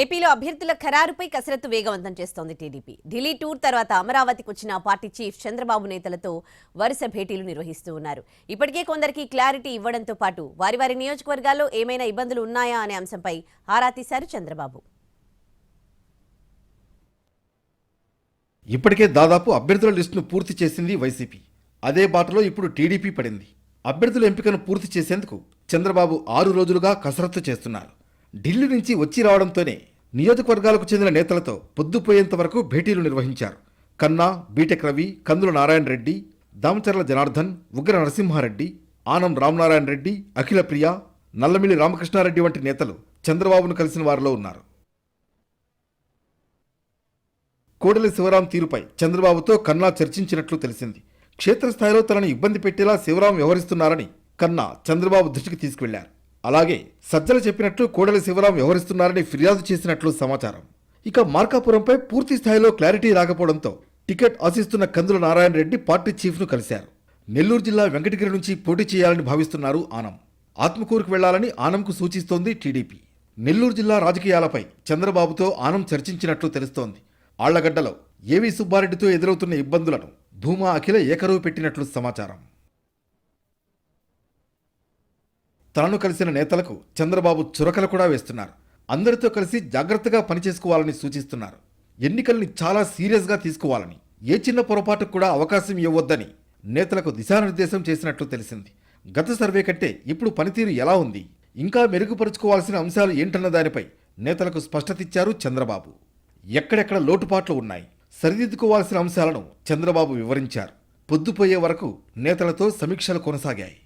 ఏపీలో అభ్యర్థుల ఖరారుపై కసరత్తు వేగవంతం చేస్తోంది టీడీపీ. ఢిల్లీ టూర్ తర్వాత అమరావతికి వచ్చిన పార్టీ చీఫ్ చంద్రబాబు నేతలతో వరుస భేటీలు నిర్వహిస్తూ ఉన్నారు. ఇప్పటికే కొందరికి క్లారిటీ ఇవ్వడంతో పాటు వారి వారి నియోజకవర్గాల్లో ఏమైనా ఇబ్బందులు ఉన్నాయా అనే అంశంపై ఆరా తీశారు చంద్రబాబు. ఇప్పటికే దాదాపు అభ్యర్థుల లిస్టును పూర్తి చేసింది వైసీపీ. అదే బాటలో ఇప్పుడు టీడీపీ పడింది. అభ్యర్థుల ఎంపికను పూర్తి చేసేందుకు చంద్రబాబు ఆరు రోజులుగా కసరత్తు చేస్తున్నారు. ఢిల్లీ నుంచి వచ్చి రావడంతోనే నియోజకవర్గాలకు చెందిన నేతలతో పొద్దుపోయేంత వరకు భేటీలు నిర్వహించారు. కన్నా బీటెక్ రవి కందుల నారాయణ రెడ్డి దామచర్ల జనార్దన్ ఉగ్ర నరసింహారెడ్డి ఆనం రామనారాయణ రెడ్డి అఖిల ప్రియ నల్లమిల్లి రామకృష్ణారెడ్డి వంటి నేతలు చంద్రబాబును కలిసిన వారిలో ఉన్నారు. కోడెల శివరాం తీరుపై చంద్రబాబుతో కన్నా చర్చించినట్లు తెలిసింది. క్షేత్రస్థాయిలో తనని ఇబ్బంది పెట్టేలా శివరాం వ్యవహరిస్తున్నారని కన్నా చంద్రబాబు దృష్టికి తీసుకెళ్ళారు అలాగే సజ్జలు చెప్పినట్లు కోడెల శివరాం వ్యవహరిస్తున్నారని ఫిర్యాదు చేసినట్లు సమాచారం. ఇక మార్కాపురంపై పూర్తి స్థాయిలో క్లారిటీ రాకపోవడంతో టికెట్ ఆశిస్తున్న కందుల నారాయణ రెడ్డి పార్టీ చీఫ్ను కలిశారు. నెల్లూరు జిల్లా వెంకటగిరి నుంచి పోటీ చేయాలని భావిస్తున్నారు ఆనం. ఆత్మకూరుకు వెళ్ళాలని ఆనంకు సూచిస్తోంది టీడీపీ. నెల్లూరు జిల్లా రాజకీయాలపై చంద్రబాబుతో ఆనం చర్చించినట్లు తెలుస్తోంది. ఆళ్ళగడ్డలో ఏవి సుబ్బారెడ్డితో ఎదురవుతున్న ఇబ్బందులను భూమా అఖిల ఏకరువు పెట్టినట్లు సమాచారం. తనను కలిసిన నేతలకు చంద్రబాబు చురకలు కూడా వేస్తున్నారు. అందరితో కలిసి జాగ్రత్తగా పనిచేసుకోవాలని సూచిస్తున్నారు. ఎన్నికల్ని చాలా సీరియస్గా తీసుకోవాలని ఏ చిన్న పొరపాటుకు కూడా అవకాశం ఇవ్వొద్దని నేతలకు దిశానిర్దేశం చేసినట్లు తెలిసింది. గత సర్వే కంటే ఇప్పుడు పనితీరు ఎలా ఉంది? ఇంకా మెరుగుపరుచుకోవాల్సిన అంశాలు ఏంటన్న దానిపై నేతలకు స్పష్టతిచ్చారు చంద్రబాబు. ఎక్కడెక్కడ లోటుపాట్లు ఉన్నాయి? సరిదిద్దుకోవాల్సిన అంశాలను చంద్రబాబు వివరించారు. పొద్దుపోయే వరకు నేతలతో సమీక్షలు కొనసాగాయి.